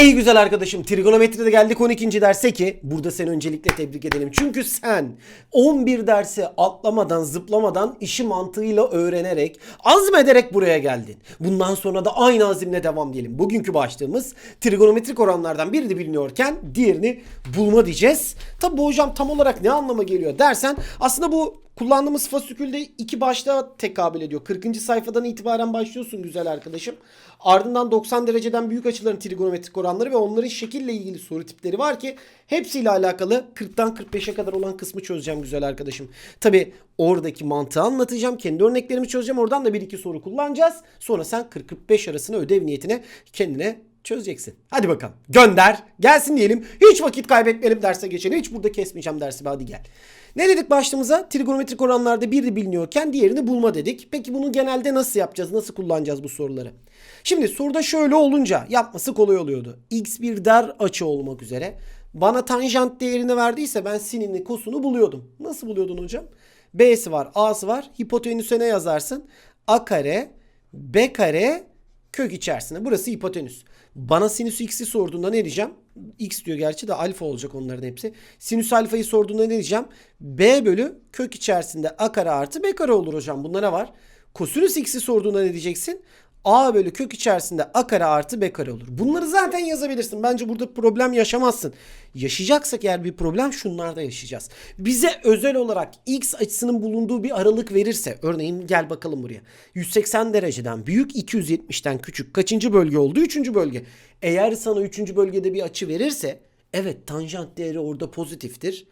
Ey güzel arkadaşım trigonometride geldik 12. derse ki burada seni öncelikle tebrik edelim. Çünkü sen 11 dersi atlamadan zıplamadan işi mantığıyla öğrenerek azmederek buraya geldin. Bundan sonra da aynı azimle devam diyelim. Bugünkü başlığımız trigonometrik oranlardan birini biliniyorken diğerini bulma diyeceğiz. Tabi bu hocam tam olarak ne anlama geliyor dersen aslında bu kullandığımız fasikülde iki başlığa tekabül ediyor. 40. sayfadan itibaren başlıyorsun güzel arkadaşım. Ardından 90 dereceden büyük açıların trigonometrik oranları ve onların şekille ilgili soru tipleri var ki hepsiyle alakalı 40'tan 45'e kadar olan kısmı çözeceğim güzel arkadaşım. Tabi oradaki mantığı anlatacağım. Kendi örneklerimi çözeceğim. Oradan da bir iki soru kullanacağız. Sonra sen 40-45 arasında ödev niyetine kendine çözeceksin. Hadi bakalım gönder gelsin diyelim. Hiç vakit kaybetmeyelim derse geçelim. Hiç burada kesmeyeceğim dersi hadi gel. Ne dedik başlığımıza? Trigonometrik oranlarda biri biliniyorken diğerini bulma dedik. Peki bunu genelde nasıl yapacağız? Nasıl kullanacağız bu soruları? Şimdi soruda şöyle olunca yapması kolay oluyordu. X bir dar açı olmak üzere bana tanjant değerini verdiyse ben sinini kosunu buluyordum. Nasıl buluyordun hocam? B'si var, A'sı var. Hipotenüse ne yazarsın? A kare, B kare, kök içerisinde. Burası hipotenüs. Bana sinüs x'i sorduğunda ne diyeceğim? X diyor gerçi de alfa olacak onların hepsi. Sinüs alfayı sorduğunda ne diyeceğim? B bölü kök içerisinde a kare artı b kare olur hocam. Bunda ne var? Kosinüs x'i sorduğunda ne diyeceksin? A bölü kök içerisinde a kare artı b kare olur. Bunları zaten yazabilirsin. Bence burada problem yaşamazsın. Yaşayacaksak eğer bir problem şunlarda yaşayacağız. Bize özel olarak x açısının bulunduğu bir aralık verirse örneğin gel bakalım buraya. 180 dereceden büyük 270'ten küçük kaçıncı bölge oldu? Üçüncü bölge. Eğer sana üçüncü bölgede bir açı verirse evet tanjant değeri orada pozitiftir.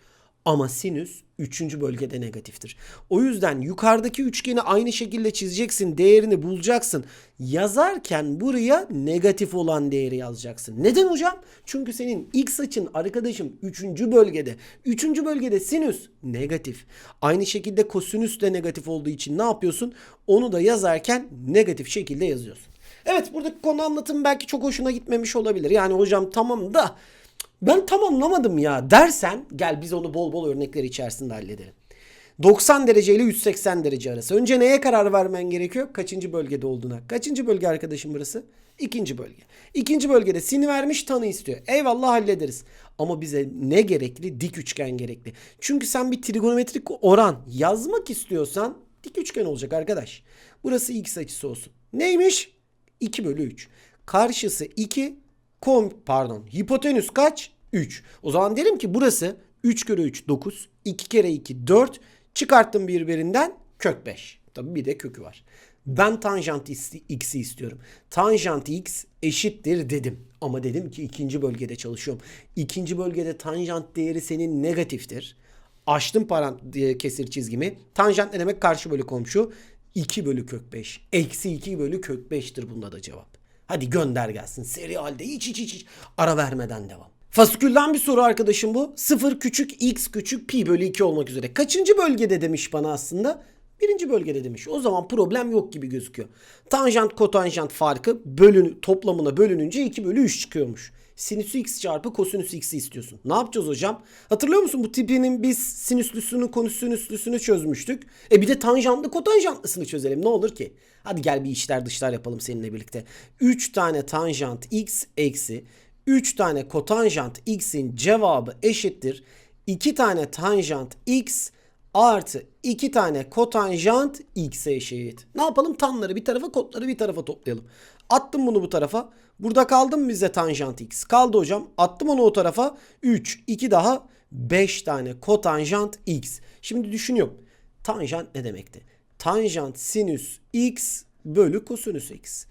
Ama sinüs 3. bölgede negatiftir. O yüzden yukarıdaki üçgeni aynı şekilde çizeceksin. Değerini bulacaksın. Yazarken buraya negatif olan değeri yazacaksın. Neden hocam? Çünkü senin x açın arkadaşım 3. bölgede. 3. bölgede sinüs negatif. Aynı şekilde kosinüs de negatif olduğu için ne yapıyorsun? Onu da yazarken negatif şekilde yazıyorsun. Evet buradaki konu anlatım belki çok hoşuna gitmemiş olabilir. Yani hocam tamam da ben tam anlamadım ya dersen gel biz onu bol bol örnekler içerisinde halledelim. 90 derece ile 180 derece arası. Önce neye karar vermen gerekiyor? Kaçıncı bölgede olduğuna. Kaçıncı bölge arkadaşım burası? İkinci bölge. İkinci bölgede sini vermiş tanı istiyor. Eyvallah hallederiz. Ama bize ne gerekli? Dik üçgen gerekli. Çünkü sen bir trigonometrik oran yazmak istiyorsan dik üçgen olacak arkadaş. Burası x açısı olsun. Neymiş? 2 bölü 3. Karşısı 2, kom pardon hipotenüs kaç? 3. O zaman derim ki burası 3 kere 3 9. 2 kere 2 4. Çıkarttım birbirinden kök 5. Tabii bir de kökü var. Ben tanjant x'i istiyorum. Tanjant x eşittir dedim. Ama dedim ki ikinci bölgede çalışıyorum. İkinci bölgede tanjant değeri senin negatiftir. Açtım parant kesir çizgimi. Tanjant ne demek? Karşı bölü komşu. 2 bölü kök 5. Eksi 2 bölü kök 5'tir bunda da cevap. Hadi gönder gelsin. Seri halde hiç hiç hiç, hiç ara vermeden devam. Fasikülden bir soru arkadaşım bu. 0 küçük x küçük pi bölü 2 olmak üzere. Kaçıncı bölgede demiş bana aslında? Birinci bölgede demiş. O zaman problem yok gibi gözüküyor. Tanjant kotanjant farkı bölün, toplamına bölününce 2 bölü 3 çıkıyormuş. Sinüsü x çarpı kosinüs x'i istiyorsun. Ne yapacağız hocam? Hatırlıyor musun bu tipinin biz sinüslüsünü kosinüslüsünü çözmüştük. E bir de tanjantlı kotanjantlısını çözelim ne olur ki? Hadi gel bir işler dışlar yapalım seninle birlikte. 3 tane tanjant x eksi 3 tane kotanjant x'in cevabı eşittir. 2 tane tanjant x artı 2 tane kotanjant x'e eşit. Ne yapalım? Tanları bir tarafa, kotları bir tarafa toplayalım. Attım bunu bu tarafa. Burada kaldı mı bize tanjant x? Kaldı hocam. Attım onu o tarafa. 3, 2 daha 5 tane kotanjant x. Şimdi düşünüyorum. Tanjant ne demekti? Tanjant sinüs x bölü kosinüs x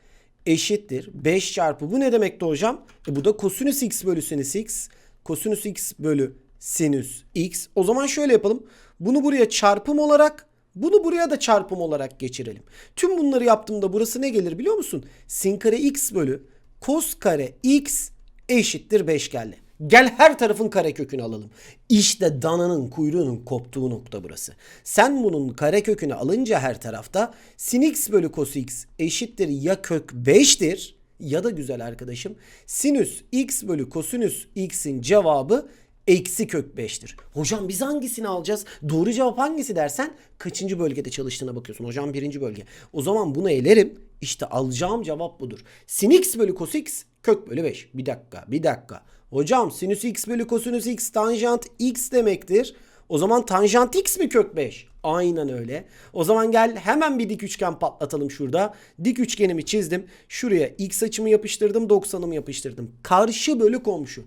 eşittir. 5 çarpı bu ne demekti hocam? E bu da kosinüs x bölü sinüs x. Kosinüs x bölü sinüs x. O zaman şöyle yapalım. Bunu buraya çarpım olarak bunu buraya da çarpım olarak geçirelim. Tüm bunları yaptığımda burası ne gelir biliyor musun? Sin kare x bölü kos kare x eşittir 5 geldi. Gel her tarafın kare kökünü alalım. İşte dananın kuyruğunun koptuğu nokta burası. Sen bunun kare kökünü alınca her tarafta sin x bölü kos x eşittir ya kök 5'tir ya da güzel arkadaşım sinüs x bölü kosinüs x'in cevabı eksi kök 5'tir. Hocam biz hangisini alacağız? Doğru cevap hangisi dersen kaçıncı bölgede çalıştığına bakıyorsun. Hocam birinci bölge. O zaman bunu elerim. İşte alacağım cevap budur. Sin x bölü cos x kök bölü 5. Bir dakika bir dakika. Hocam sinüs x bölü kosinüs x tanjant x demektir. O zaman tanjant x mi kök 5? Aynen öyle. O zaman gel hemen bir dik üçgen patlatalım şurada. Dik üçgenimi çizdim. Şuraya x açımı yapıştırdım 90'ımı yapıştırdım. Karşı bölü komşu.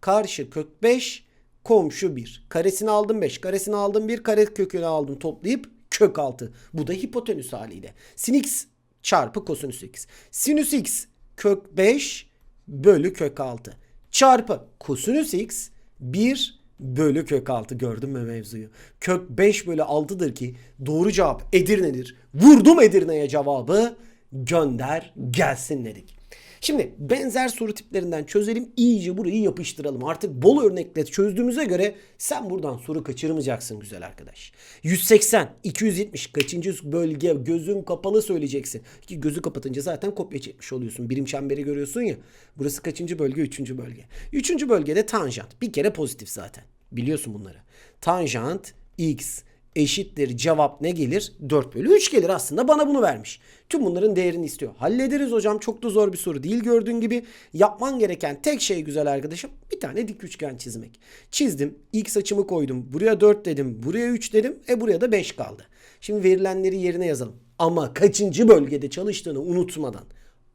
Karşı kök 5 komşu 1. Karesini aldım 5. Karesini aldım 1. Kare kökünü aldım toplayıp kök 6. Bu da hipotenüs haliyle. Sin x çarpı kosinüs x. Sinüs x kök 5 bölü kök 6 çarpı kosinüs x 1 bölü kök 6 gördün mü mevzuyu? Kök 5 bölü 6'dır ki doğru cevap Edirne'dir. Vurdum Edirne'ye cevabı gönder gelsin dedik. Şimdi benzer soru tiplerinden çözelim iyice burayı yapıştıralım. Artık bol örnekle çözdüğümüze göre sen buradan soru kaçırmayacaksın güzel arkadaş. 180, 270 kaçıncı bölge gözün kapalı söyleyeceksin. Ki gözü kapatınca zaten kopya çekmiş oluyorsun. Birim çemberi görüyorsun ya. Burası kaçıncı bölge? Üçüncü bölge. Üçüncü bölgede tanjant. Bir kere pozitif zaten. Biliyorsun bunları. Tanjant x eşittir cevap ne gelir? 4 bölü 3 gelir aslında bana bunu vermiş. Tüm bunların değerini istiyor. Hallederiz hocam çok da zor bir soru değil gördüğün gibi. Yapman gereken tek şey güzel arkadaşım bir tane dik üçgen çizmek. Çizdim x açımı koydum buraya 4 dedim buraya 3 dedim e buraya da 5 kaldı. Şimdi verilenleri yerine yazalım. Ama kaçıncı bölgede çalıştığını unutmadan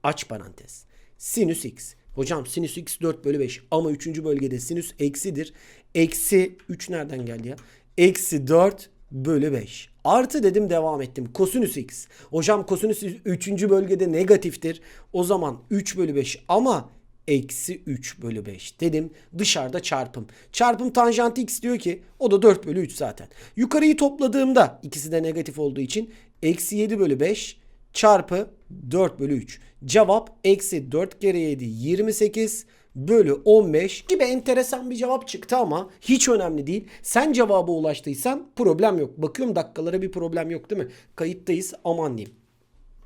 aç parantez. Sinüs x. Hocam sinüs x 4 bölü 5 ama 3. bölgede sinüs eksidir. Eksi 3 nereden geldi ya? Eksi 4 bölü 5. Artı dedim devam ettim. Kosinüs x. Hocam kosinüs 3. bölgede negatiftir. O zaman 3 bölü 5 ama eksi 3 bölü 5 dedim. Dışarıda çarpım. Çarpım tanjant x diyor ki o da 4 bölü 3 zaten. Yukarıyı topladığımda ikisi de negatif olduğu için eksi 7 bölü 5 çarpı 4 bölü 3. Cevap eksi 4 kere 7 28 bölü 15 gibi enteresan bir cevap çıktı ama hiç önemli değil. Sen cevaba ulaştıysan problem yok. Bakıyorum dakikalara bir problem yok değil mi? Kayıttayız aman diyeyim.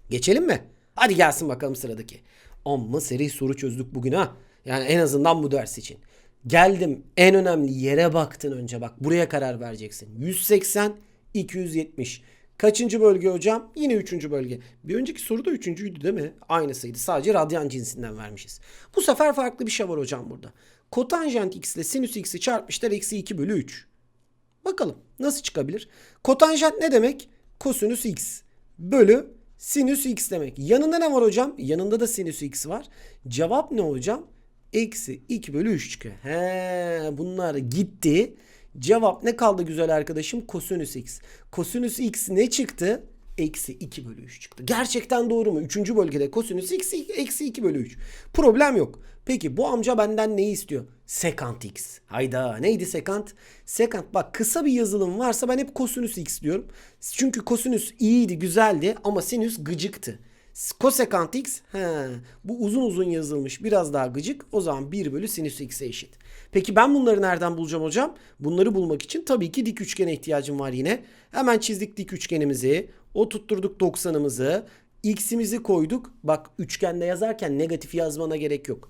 Geçelim mi? Hadi gelsin bakalım sıradaki. Amma seri soru çözdük bugün ha. Yani en azından bu ders için. Geldim en önemli yere baktın önce bak buraya karar vereceksin. 180 270. Kaçıncı bölge hocam? Yine üçüncü bölge. Bir önceki soru da üçüncüydü değil mi? Aynısıydı. Sadece radyan cinsinden vermişiz. Bu sefer farklı bir şey var hocam burada. Kotanjant x ile sinüs x'i çarpmışlar eksi 2 bölü 3. Bakalım nasıl çıkabilir? Kotanjant ne demek? Kosinüs x bölü sinüs x demek. Yanında ne var hocam? Yanında da sinüs x var. Cevap ne hocam? Eksi 2 bölü 3 çıkıyor. He, bunlar gitti. Cevap ne kaldı güzel arkadaşım? Kosinüs x. Kosinüs x ne çıktı? Eksi 2 bölü 3 çıktı. Gerçekten doğru mu? Üçüncü bölgede kosinüs x eksi 2 bölü 3. Problem yok. Peki bu amca benden neyi istiyor? Sekant x. Hayda neydi sekant? Sekant bak kısa bir yazılım varsa ben hep kosinüs x diyorum. Çünkü kosinüs iyiydi güzeldi ama sinüs gıcıktı. Kosekant x he, bu uzun uzun yazılmış biraz daha gıcık o zaman 1 bölü sinüs x'e eşit. Peki ben bunları nereden bulacağım hocam? Bunları bulmak için tabii ki dik üçgene ihtiyacım var yine. Hemen çizdik dik üçgenimizi. O tutturduk 90'ımızı. X'imizi koyduk. Bak üçgende yazarken negatif yazmana gerek yok.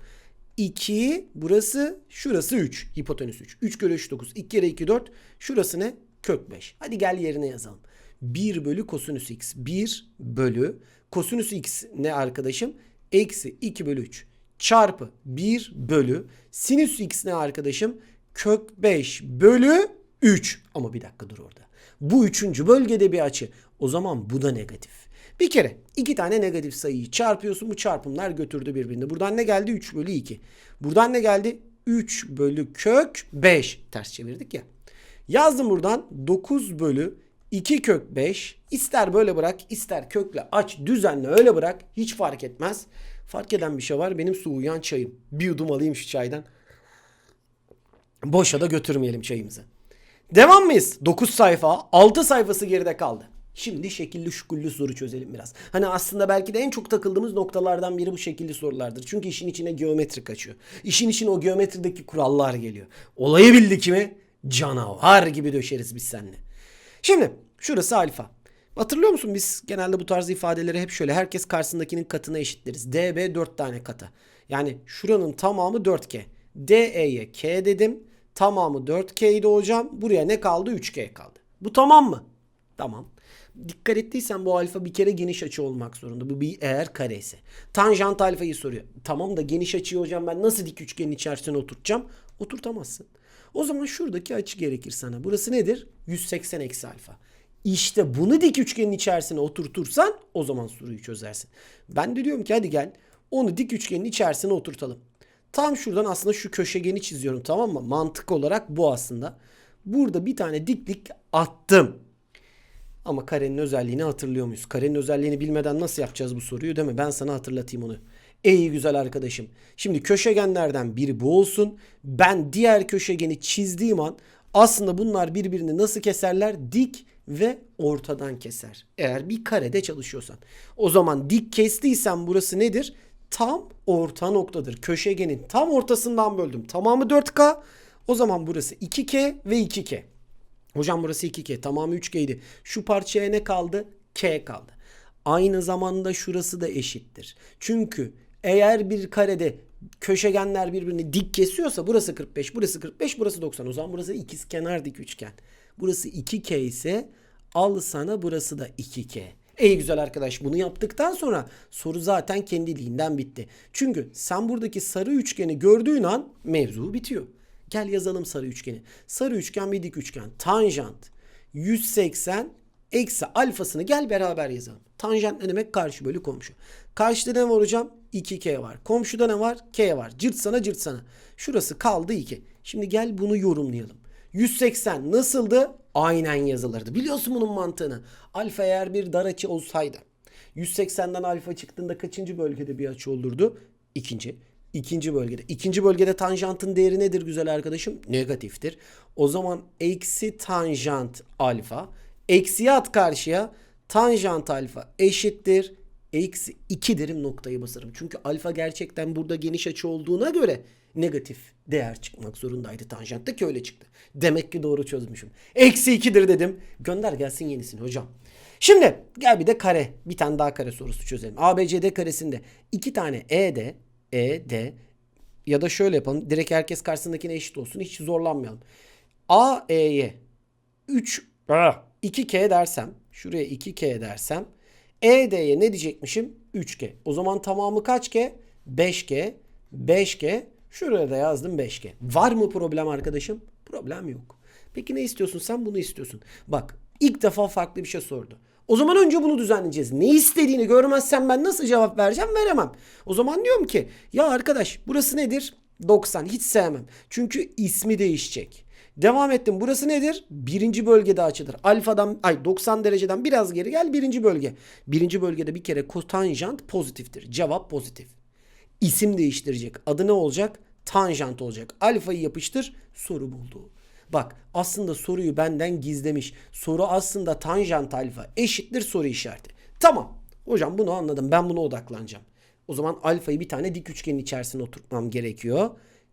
2 burası şurası 3 hipotenüs 3. 3 kere 3 9 2 kere 2 4 şurası ne? Kök 5. Hadi gel yerine yazalım. 1 bölü kosinüs x. 1 bölü kosinüs x ne arkadaşım? Eksi 2 bölü 3 çarpı 1 bölü sinüs x ne arkadaşım? Kök 5 bölü 3. Ama bir dakika dur orada. Bu üçüncü bölgede bir açı. O zaman bu da negatif. Bir kere iki tane negatif sayıyı çarpıyorsun. Bu çarpımlar götürdü birbirini. Buradan ne geldi? 3 bölü 2. Buradan ne geldi? 3 bölü kök 5. Ters çevirdik ya. Yazdım buradan 9 bölü 2 kök 5. İster böyle bırak ister kökle aç düzenle öyle bırak. Hiç fark etmez. Fark eden bir şey var. Benim su uyan çayım. Bir yudum alayım şu çaydan. Boşa da götürmeyelim çayımızı. Devam mıyız? 9 sayfa. 6 sayfası geride kaldı. Şimdi şekilli şukullu soru çözelim biraz. Hani aslında belki de en çok takıldığımız noktalardan biri bu şekilli sorulardır. Çünkü işin içine geometri kaçıyor. İşin içine o geometrideki kurallar geliyor. Olayı bildik mi? Canavar gibi döşeriz biz seninle. Şimdi şurası alfa. Hatırlıyor musun biz genelde bu tarz ifadeleri hep şöyle herkes karşısındakinin katına eşitleriz. DB 4 tane kata. Yani şuranın tamamı 4K. DE'ye K dedim. Tamamı 4K idi hocam. Buraya ne kaldı? 3K kaldı. Bu tamam mı? Tamam. Dikkat ettiysen bu alfa bir kere geniş açı olmak zorunda. Bu bir eğer kare ise. Tanjant alfayı soruyor. Tamam da geniş açıyı hocam ben nasıl dik üçgenin içerisine oturtacağım? Oturtamazsın. O zaman şuradaki açı gerekir sana. Burası nedir? 180 eksi alfa. İşte bunu dik üçgenin içerisine oturtursan o zaman soruyu çözersin. Ben de diyorum ki hadi gel onu dik üçgenin içerisine oturtalım. Tam şuradan aslında şu köşegeni çiziyorum tamam mı? Mantık olarak bu aslında. Burada bir tane diklik attım. Ama karenin özelliğini hatırlıyor muyuz? Karenin özelliğini bilmeden nasıl yapacağız bu soruyu değil mi? Ben sana hatırlatayım onu. Ey güzel arkadaşım. Şimdi köşegenlerden biri bu olsun. Ben diğer köşegeni çizdiğim an aslında bunlar birbirini nasıl keserler? Dik ve ortadan keser. Eğer bir karede çalışıyorsan. O zaman dik kestiysen burası nedir? Tam orta noktadır. Köşegenin tam ortasından böldüm. Tamamı 4K. O zaman burası 2K ve 2K. Hocam burası 2K. Tamamı 3K'ydi. Şu parçaya ne kaldı? K kaldı. Aynı zamanda şurası da eşittir. Çünkü eğer bir karede köşegenler birbirini dik kesiyorsa burası 45, burası 45, burası 90. O zaman burası ikizkenar dik üçgen. Burası 2K ise al sana burası da 2K. Ey güzel arkadaş bunu yaptıktan sonra soru zaten kendiliğinden bitti. Çünkü sen buradaki sarı üçgeni gördüğün an mevzu bitiyor. Gel yazalım sarı üçgeni. Sarı üçgen bir dik üçgen. Tanjant 180 eksi alfasını gel beraber yazalım. Tanjant ne demek? Karşı bölü komşu. Karşıda ne var hocam? 2K var. Komşuda ne var? K var. Cırt sana cırt sana. Şurası kaldı 2. Şimdi gel bunu yorumlayalım. 180 nasıldı? Aynen yazılırdı. Biliyorsun bunun mantığını. Alfa eğer bir dar açı olsaydı 180'den alfa çıktığında kaçıncı bölgede bir açı olurdu? İkinci. İkinci bölgede. İkinci bölgede tanjantın değeri nedir güzel arkadaşım? Negatiftir. O zaman eksi tanjant alfa. Eksiye at karşıya. Tanjant alfa eşittir. Eksi 2 derim noktayı basarım. Çünkü alfa gerçekten burada geniş açı olduğuna göre negatif değer çıkmak zorundaydı tanjantta ki öyle çıktı. Demek ki doğru çözmüşüm. Eksi 2'dir dedim. Gönder gelsin yenisini hocam. Şimdi gel bir de kare. Bir tane daha kare sorusu çözelim. ABCD karesinde iki tane ED, ED ya da şöyle yapalım. Direkt herkes karşısındakine eşit olsun. Hiç zorlanmayalım. AE'ye 3 2K dersem şuraya 2K dersem ED'ye ne diyecekmişim? 3K. O zaman tamamı kaç K? 5K. 5K. Şuraya da yazdım 5K. Var mı problem arkadaşım? Problem yok. Peki ne istiyorsun? Sen bunu istiyorsun. Bak ilk defa farklı bir şey sordu. O zaman önce bunu düzenleyeceğiz. Ne istediğini görmezsen ben nasıl cevap vereceğim veremem. O zaman diyorum ki ya arkadaş burası nedir? 90 hiç sevmem. Çünkü ismi değişecek. Devam ettim. Burası nedir? Birinci bölgede açıdır. Alfadan ay 90 dereceden biraz geri gel birinci bölge. Birinci bölgede bir kere kotanjant pozitiftir. Cevap pozitif. İsim değiştirecek. Adı ne olacak? Tanjant olacak. Alfayı yapıştır. Soru buldu. Bak aslında soruyu benden gizlemiş. Soru aslında tanjant alfa eşittir soru işareti. Tamam. Hocam bunu anladım. Ben buna odaklanacağım. O zaman alfayı bir tane dik üçgenin içerisine oturtmam gerekiyor.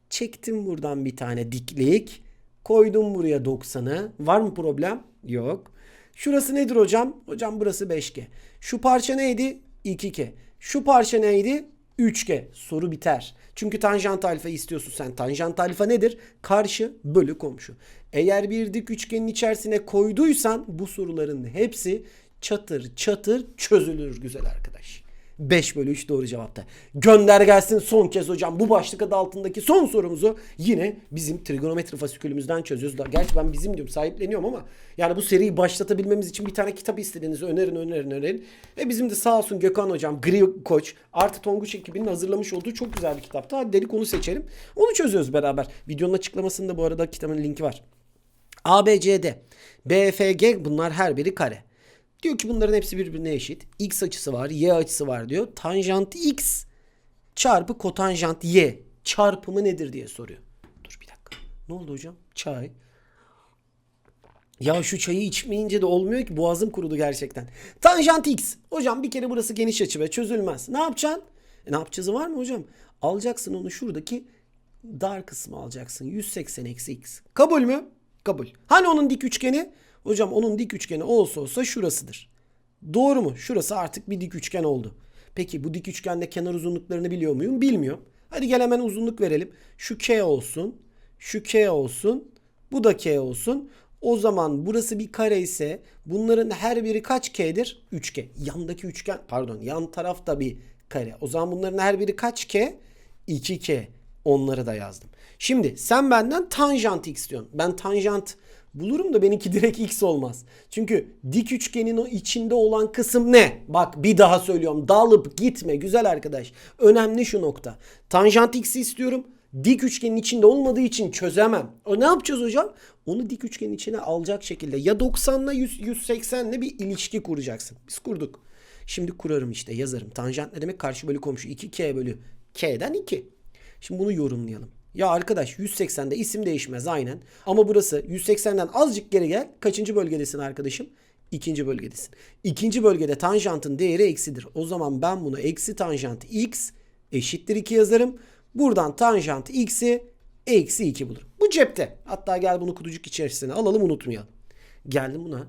Çektim buradan bir tane diklik. Koydum buraya 90'ı. Var mı problem? Yok. Şurası nedir hocam? Hocam burası 5G. Şu parça neydi? 2K. Şu parça neydi? 3G. Soru biter. Çünkü tanjant alfa istiyorsun sen. Tanjant alfa nedir? Karşı bölü komşu. Eğer bir dik üçgenin içerisine koyduysan bu soruların hepsi çatır çatır çözülür güzel arkadaş. 5 bölü 3 doğru cevapta. Gönder gelsin son kez hocam. Bu başlık adı altındaki son sorumuzu yine bizim trigonometri fasikülümüzden çözüyoruz. Gerçi ben bizim diyorum sahipleniyorum ama yani bu seriyi başlatabilmemiz için bir tane kitap istediğiniz önerin önerin önerin. Ve bizim de sağ olsun Gökhan hocam, Gri Koç, artı Tonguç ekibinin hazırlamış olduğu çok güzel bir kitaptı. Hadi dedik onu seçelim. Onu çözüyoruz beraber. Videonun açıklamasında bu arada kitabın linki var. ABCD, BFG bunlar her biri kare. Diyor ki bunların hepsi birbirine eşit. X açısı var, Y açısı var diyor. Tanjant X çarpı kotanjant Y çarpımı nedir diye soruyor. Dur bir dakika. Ne oldu hocam? Çay. Ya şu çayı içmeyince de olmuyor ki boğazım kurudu gerçekten. Tanjant X. Hocam bir kere burası geniş açı ve çözülmez. Ne yapacaksın? E, ne yapacağız var mı hocam? Alacaksın onu şuradaki dar kısmı alacaksın. 180 eksi X. Kabul mü? Kabul. Hani onun dik üçgeni? Hocam onun dik üçgeni olsa olsa şurasıdır. Doğru mu? Şurası artık bir dik üçgen oldu. Peki bu dik üçgende kenar uzunluklarını biliyor muyum? Bilmiyorum. Hadi gel hemen uzunluk verelim. Şu K olsun. Şu K olsun. Bu da K olsun. O zaman burası bir kare ise bunların her biri kaç K'dir? 3K. Yandaki üçgen pardon yan taraf da bir kare. O zaman bunların her biri kaç K? 2K. Onları da yazdım. Şimdi sen benden tanjant x diyorsun. Ben tanjant bulurum da benimki direkt x olmaz. Çünkü dik üçgenin o içinde olan kısım ne? Bak bir daha söylüyorum. Dalıp gitme güzel arkadaş. Önemli şu nokta. Tanjant x'i istiyorum. Dik üçgenin içinde olmadığı için çözemem. O ne yapacağız hocam? Onu dik üçgenin içine alacak şekilde ya 90'la 100, 180'le bir ilişki kuracaksın. Biz kurduk. Şimdi kurarım işte yazarım. Tanjant ne demek? Karşı bölü komşu 2k bölü k'den 2. Şimdi bunu yorumlayalım. Ya arkadaş 180'de isim değişmez aynen. Ama burası 180'den azıcık geri gel. Kaçıncı bölgedesin arkadaşım? İkinci bölgedesin. İkinci bölgede tanjantın değeri eksidir. O zaman ben bunu eksi tanjant x eşittir 2 yazarım. Buradan tanjant x'i eksi 2 bulurum. Bu cepte. Hatta gel bunu kutucuk içerisine alalım unutmayalım. Geldim buna.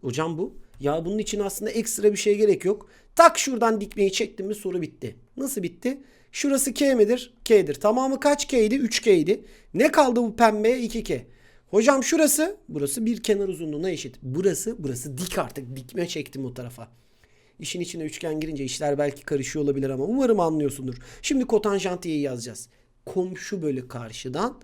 Hocam bu. Ya bunun için aslında ekstra bir şey gerek yok. Tak şuradan dikmeyi çektim mi soru bitti. Nasıl bitti? Şurası K midir? K'dir. Tamamı kaç K'ydi? 3 K'ydi. Ne kaldı bu pembeye? 2K. Hocam şurası, burası bir kenar uzunluğuna eşit. Burası, burası dik artık. Dikme çektim o tarafa. İşin içine üçgen girince işler belki karışıyor olabilir ama umarım anlıyorsundur. Şimdi kotanjantiyeyi yazacağız. Komşu bölü karşıdan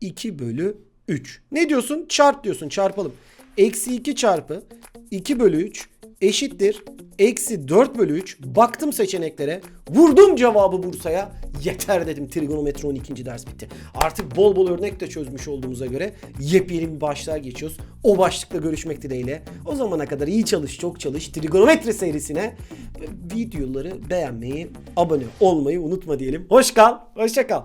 2 bölü 3. Ne diyorsun? Çarp diyorsun. Çarpalım. Eksi 2 çarpı 2 bölü 3 eşittir. Eksi 4 bölü 3. Baktım seçeneklere. Vurdum cevabı Bursa'ya. Yeter dedim. Trigonometri 12. ders bitti. Artık bol bol örnek de çözmüş olduğumuza göre yepyeni bir başlığa geçiyoruz. O başlıkla görüşmek dileğiyle. O zamana kadar iyi çalış, çok çalış. Trigonometri serisine videoları beğenmeyi, abone olmayı unutma diyelim. Hoş kal, hoşça kal.